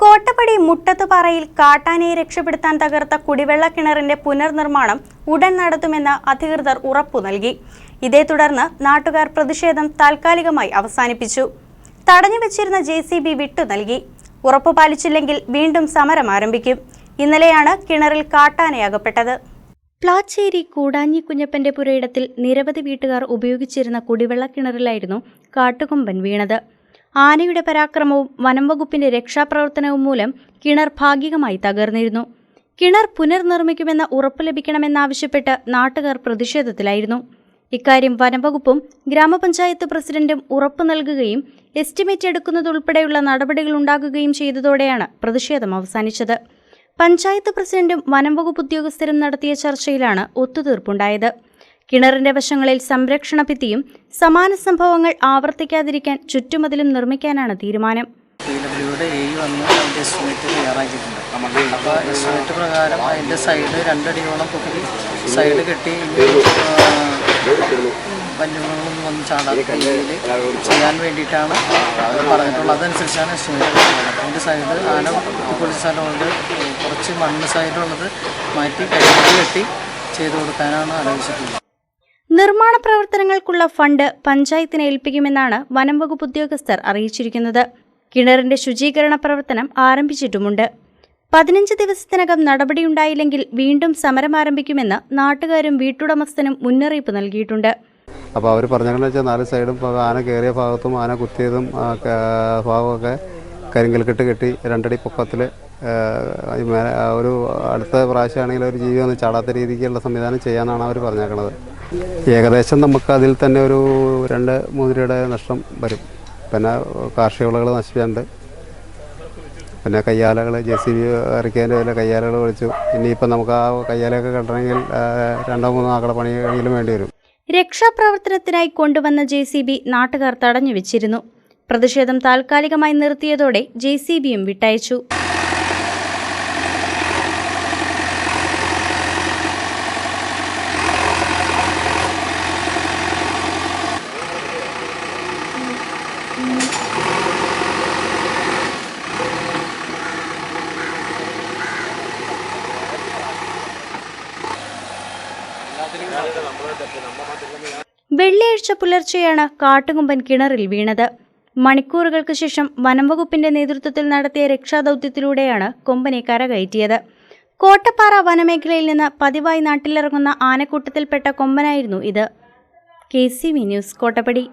കോട്ടപ്പടി മുട്ടത്തുപാറയിൽ കാട്ടാനയെ രക്ഷപ്പെടുത്താൻ തകർത്ത കുടിവെള്ള കിണറിന്റെ പുനർനിർമ്മാണം ഉടൻ നടത്തുമെന്ന് അധികൃതർ ഉറപ്പു നൽകി. ഇതേ തുടർന്ന് നാട്ടുകാർ പ്രതിഷേധം താൽക്കാലികമായി അവസാനിപ്പിച്ചു. തടഞ്ഞു വെച്ചിരുന്ന ജെ സി ബി വിട്ടു നൽകി. ഉറപ്പു പാലിച്ചില്ലെങ്കിൽ വീണ്ടും സമരം ആരംഭിക്കും. ഇന്നലെയാണ് കിണറിൽ കാട്ടാനയകപ്പെട്ടത്. പ്ലാച്ചേരി കൂടാഞ്ഞി കുഞ്ഞപ്പന്റെ പുരയിടത്തിൽ നിരവധി വീട്ടുകാർ ഉപയോഗിച്ചിരുന്ന കുടിവെള്ള കിണറിലായിരുന്നു കാട്ടുകൊമ്പൻ വീണത്. ആനയുടെ പരാക്രമവും വനംവകുപ്പിന്റെ രക്ഷാപ്രവർത്തനവും മൂലം കിണർ ഭാഗികമായി തകർന്നിരുന്നു. കിണർ പുനർനിർമ്മിക്കുമെന്ന ഉറപ്പ് ലഭിക്കണമെന്നാവശ്യപ്പെട്ട് നാട്ടുകാർ പ്രതിഷേധത്തിലായിരുന്നു. ഇക്കാര്യം വനംവകുപ്പും ഗ്രാമപഞ്ചായത്ത് പ്രസിഡന്റും ഉറപ്പു നൽകുകയും എസ്റ്റിമേറ്റ് എടുക്കുന്നതുൾപ്പെടെയുള്ള നടപടികൾ ഉണ്ടാകുകയും ചെയ്തതോടെയാണ് പ്രതിഷേധം അവസാനിച്ചത്. പഞ്ചായത്ത് പ്രസിഡന്റും വനംവകുപ്പ് ഉദ്യോഗസ്ഥരും നടത്തിയ ചർച്ചയിലാണ് ഒത്തുതീർപ്പുണ്ടായത്. കിണറിന്റെ വശങ്ങളിൽ സംരക്ഷണ ഭിത്തിയും സമാന സംഭവങ്ങൾ ആവർത്തിക്കാതിരിക്കാൻ ചുറ്റുമതിലും നിർമ്മിക്കാനാണ് തീരുമാനം. പി പ്രകാരം സൈഡ് കെട്ടി സ്ഥലമുണ്ട് കുറച്ച് മാറ്റി കെട്ടി ചെയ്തു കൊടുക്കാനാണ് ആലോചിച്ചിട്ടുള്ളത്. നിർമ്മാണ പ്രവർത്തനങ്ങൾക്കുള്ള ഫണ്ട് പഞ്ചായത്തിനെ ഏൽപ്പിക്കുമെന്നാണ് വനം വകുപ്പ് ഉദ്യോഗസ്ഥർ അറിയിച്ചിരിക്കുന്നത്. കിണറിന്റെ ശുചീകരണ പ്രവർത്തനം ആരംഭിച്ചിട്ടുമുണ്ട്. പതിനഞ്ച് ദിവസത്തിനകം നടപടിയുണ്ടായില്ലെങ്കിൽ വീണ്ടും സമരം ആരംഭിക്കുമെന്ന് നാട്ടുകാരും വീട്ടുടമസ്ഥനും മുന്നറിയിപ്പ് നൽകിയിട്ടുണ്ട്. അപ്പോൾ അവർ പറഞ്ഞതെന്ന് വെച്ചാൽ നാല് സൈഡും ഇപ്പോൾ ആന കയറിയ ഭാഗത്തും ആന കുത്തിയതും ഭാഗമൊക്കെ കരിങ്കൽ കരിങ്കൽക്കെട്ട് കെട്ടി രണ്ടടി പൊക്കത്തിൽ ഒരു അടുത്ത പ്രാവശ്യമാണെങ്കിൽ ഒരു ജീവി ഒന്ന് ചാടാത്ത രീതിക്കുള്ള സംവിധാനം ചെയ്യാനാണ് അവർ പറഞ്ഞേക്കണത്. ഏകദേശം നമുക്ക് അതിൽ തന്നെ ഒരു രണ്ട് മൂന്ന് രൂപയുടെ നഷ്ടം വരും. പിന്നെ കാർഷിക വിളകൾ നശിച്ചുണ്ട് പിന്നെ കയ്യാലകൾ ജെ സി ബി ഇറക്കിയതിന്റെ വല്ല കയ്യാലകൾ വിളിച്ചു ഇനിയിപ്പോൾ നമുക്ക് ആ കയ്യാലൊക്കെ കെട്ടണമെങ്കിൽ രണ്ടോ മൂന്നോ ആക്കള പണിയെങ്കിലും വേണ്ടി വരും. രക്ഷാപ്രവർത്തനത്തിനായി കൊണ്ടുവന്ന ജെ സി ബി നാട്ടുകാർ തടഞ്ഞു വെച്ചിരുന്നു. പ്രതിഷേധം താൽക്കാലികമായി നിർത്തിയതോടെ ജെ സി ബിയും വിട്ടയച്ചു. വെള്ളിയാഴ്ച പുലർച്ചെയാണ് കാട്ടുകൊമ്പൻ കിണറിൽ വീണത്. മണിക്കൂറുകൾക്ക് ശേഷം വനംവകുപ്പിന്റെ നേതൃത്വത്തിൽ നടത്തിയ രക്ഷാദൌത്യത്തിലൂടെയാണ് കൊമ്പനെ കരകയറ്റിയത്. കോട്ടപ്പാറ വനമേഖലയിൽ നിന്ന് പതിവായി നാട്ടിലിറങ്ങുന്ന ആനക്കൂട്ടത്തിൽപ്പെട്ട കൊമ്പനായിരുന്നു ഇത്. K C V news Kottappadi.